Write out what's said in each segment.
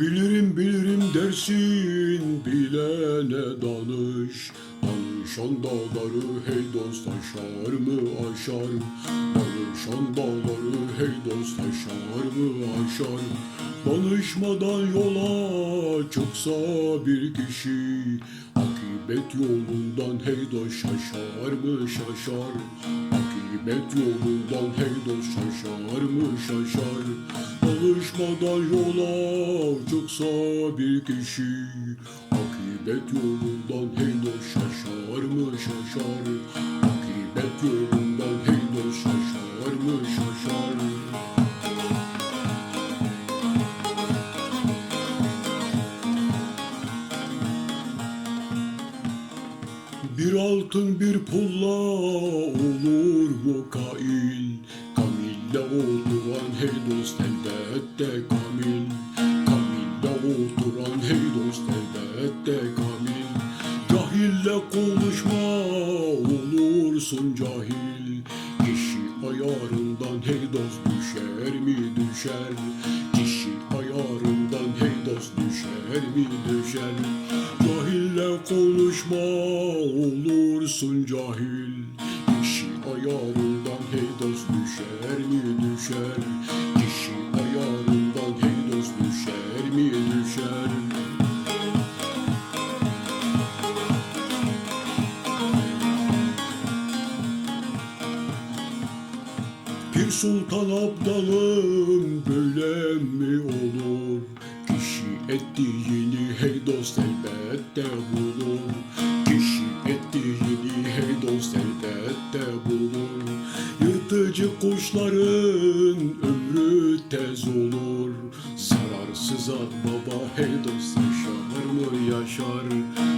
Bilirim bilirim dersin bilene danış. Danışan dağları hey dost aşar mı aşar? Danışan dağları hey dost aşar mı aşar? Danışmadan yola çıksa bir kişi Akibet yolundan hey dost şaşar mı şaşar? Akibet yolundan hey dost şaşar mı şaşar Danışmadan yola çıksa bir kişi. Akibet yolundan hey dost şaşar mı şaşar? Akibet yolundan hey dost şaşar mı şaşar? Bir altın bir pulla olur mu kail? Kamille oturan hey dost elbette kamil Kamille oturan hey dost elbette kamil. Cahille konuşma olursun cahil. Kişi ayarından hey dost düşer mi düşer? Kişi ayarından hey dost düşer mi düşer? Cahille konuşma olursun cahil. Kişi ayarından hey dost düşer mi düşer Pir Sultan Abdalım böyle mi olur? Kişi ettiğini hey dost elbette bulur. Kişi ettiğini hey dost elbette bulur. Yırtıcı kuşların ömrü tez olur. Zararsız at baba hey dost yaşar mı yaşar?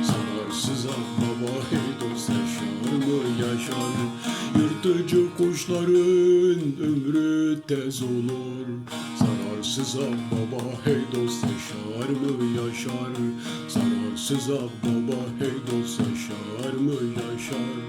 Zararsız at baba hey dost yaşar mı yaşar? Kuşların ömrü tez olur. Zararsız baba hey dost yaşar mı yaşar? Zararsız baba hey dost yaşar mı yaşar